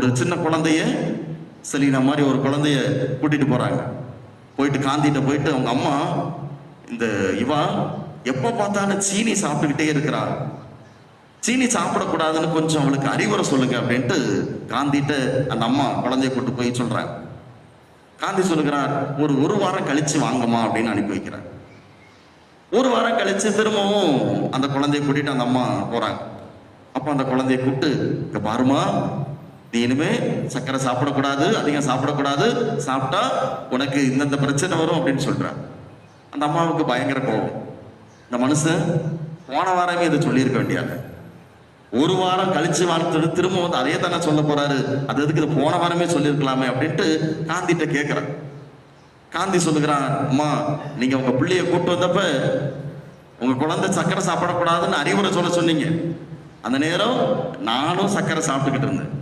ஒரு சின்ன குழந்தைய செலினா மாதிரி ஒரு குழந்தைய கூட்டிட்டு போறாங்க. போயிட்டு காந்திட்ட போயிட்டு அவங்க அம்மா இந்த இவா எப்ப பார்த்தாலும் சீனி சாப்பிட்டுக்கிட்டே இருக்கிறா. சீனி சாப்பிடக்கூடாதுன்னு கொஞ்சம் அவளுக்கு அறிவுரை சொல்லுங்க அப்படின்ட்டு காந்திட்ட அந்த அம்மா குழந்தைய கூட்டு போய் சொல்றாங்க. காந்தி சொல்லுகிறார் ஒரு ஒரு வாரம் கழிச்சு வாங்கம்மா அப்படின்னு அனுப்பி வைக்கிறார். ஒரு வாரம் கழிச்சு திரும்பவும் அந்த குழந்தைய கூட்டிட்டு அந்த அம்மா போறாங்க. அப்ப அந்த குழந்தைய கூப்பிட்டு இங்க பாருமா நீ இனிமே சர்க்கரை சாப்பிடக்கூடாது அதிகம் சாப்பிடக்கூடாது. சாப்பிட்டா உனக்கு இந்தந்த பிரச்சனை வரும் அப்படின்னு சொல்றார். அந்த அம்மாவுக்கு பயங்கர கோபம். இந்த மனுஷன் போன வாரமே இதை சொல்லியிருக்க வேண்டியது ஒரு வாரம் கழிச்சு வாழ்த்து திரும்ப வந்து அதே தானே சொல்ல போறாரு. அது எதுக்கு இது போன வாரமே சொல்லியிருக்கலாமே அப்படின்ட்டு காந்திட்ட கேட்கிறான் காந்தி சொல்லுகிறான் அம்மா நீங்க உங்க பிள்ளைய கூப்பிட்டு வந்தப்ப உங்க குழந்தை சக்கரை சாப்பிடக்கூடாதுன்னு அறிவுரை சொல்ல சொன்னீங்க. அந்த நேரம் நானும் சக்கரை சாப்பிட்டுக்கிட்டு இருந்தேன்.